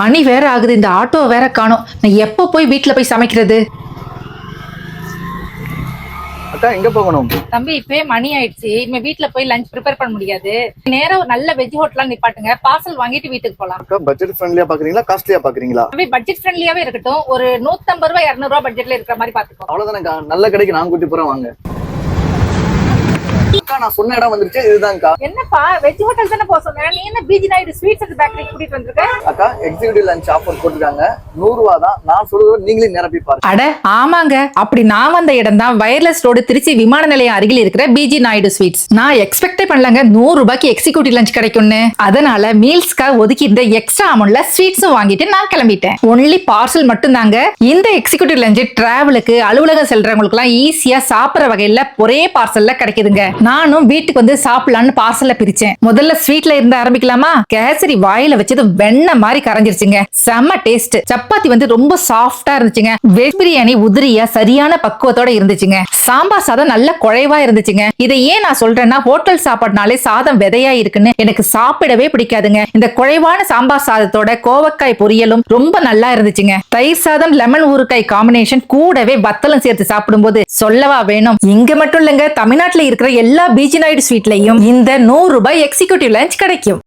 மணி வேற ஆகுது இந்த ஆட்டோ வேற காணோம். நான் எப்போ போய் வீட்ல போய் சமைக்கிறது? அக்கா எங்க போகணும்? தம்பி இப்பவே மணி ஆயிடுச்சு. இனிமே வீட்ல போய் லஞ்ச் ப்ரிப்பேர் பண்ண முடியாது. நேரா ஒரு நல்ல வெஜ் ஹோட்டலா நிப்பாட்டுங்க. பார்சல் வாங்கிட்டு வீட்டுக்கு போலாம். அக்கா பட்ஜெட் ஃப்ரெண்ட்லியா பாக்குறீங்களா காஸ்ட்லியா பாக்குறீங்களா? தம்பி பட்ஜெட் ஃப்ரெண்ட்லியாவே இருக்கட்டும். ஒரு நூத்தம்பது ரூபாய் இருநூறு ரூபாய் பட்ஜெட்ல இருக்கிற மாதிரி பாத்துக்கோ. அவ்வளவுதானக்கா நல்ல கடைக்கு நான் கூட்டி போறேன் வாங்க. அக்கா நான் சொன்ன இடம் வந்துருச்சு இதுதான்க்கா. என்னப்பா வெஜ் ஹோட்டல் தானே போக சொன்னேன் நீ என்ன PG Naidu sweets and bakery கூட்டிட்டு வந்திருக்க? அக்கா எக்ஸிகூட்டிவ் லஞ்ச் ஆஃபர் போட்டுருக்காங்க. நூறு ரூபா தான். நான் சொல்றது நீங்களே நிரப்பி பாருங்க. அட ஆமாங்க. அப்படி நான் வந்த இடம் தான் வயர்லெஸ் ரோடு திருச்சி விமான நிலையம் அருகில் இருக்கிற பிஜி நாயுடு ஸ்வீட்ஸ் நான் எக்ஸ்பெக்டே பண்ணலங்க. நூறு ரூபாய்க்கு எக்ஸிக்யூட்டிவ் லஞ்ச் கிடைக்கும்னு. அதனால மீல்ஸ்க்காக ஒதுக்கி இருந்த எக்ஸ்ட்ரா அமௌண்ட்ல ஸ்வீட்ஸும் வாங்கிட்டு நான் கிளம்பிட்டேன். ஒன்லி பார்சல் மட்டும் தாங்க இந்த எக்ஸிக்யூட்டிவ் லஞ்ச் டிராவலுக்கு அலுவலகம் செல்றவங்களுக்கு எல்லாம் ஈஸியா சாப்பிடுற வகையில ஒரே பார்சல்ல கிடைக்குதுங்க. நானும் வீட்டுக்கு வந்து சாப்பிடலாம்னு பார்சல்ல பிரிச்சேன். முதல்ல ஸ்வீட்ல இருந்து ஆரம்பிக்கலாமா? கேசரி வாயில வச்சது வெண்ணெய் மாதிரி கரைஞ்சிருச்சுங்க. செம்ம டேஸ்ட் சப்பாத்தி வந்து ரொம்ப சாஃப்டா இருந்துச்சுங்க. வெஜ் பிரியாணி உதிரியா சரியான பக்குவத்தோட இருந்துச்சுங்க. சாம்பார் சாதம் நல்ல குறைவா இருந்துச்சுங்க. இதை ஏன் நான் சொல்றேன்னா ஹோட்டல் சாப்பாடுனாலே சாதம் விதையா இருக்குன்னு எனக்கு சாப்பிடவே பிடிக்காதுங்க. இந்த குறைவான சாம்பார் சாதத்தோட கோவக்காய் பொரியலும் ரொம்ப நல்லா இருந்துச்சுங்க. தயிர் சாதம் லெமன் ஊறுகாய் காம்பினேஷன் கூடவே வத்தலும் சேர்த்து சாப்பிடும்போது சொல்லவா வேணும்? இங்க மட்டும் இல்லைங்க தமிழ்நாட்டுல இருக்கிற எல்லா எல்லா நாயுடு ஸ்வீட்லையும் இந்த நூறு ரூபாய் எக்ஸிக்யூட்டிவ் லஞ்ச் கிடைக்கும்.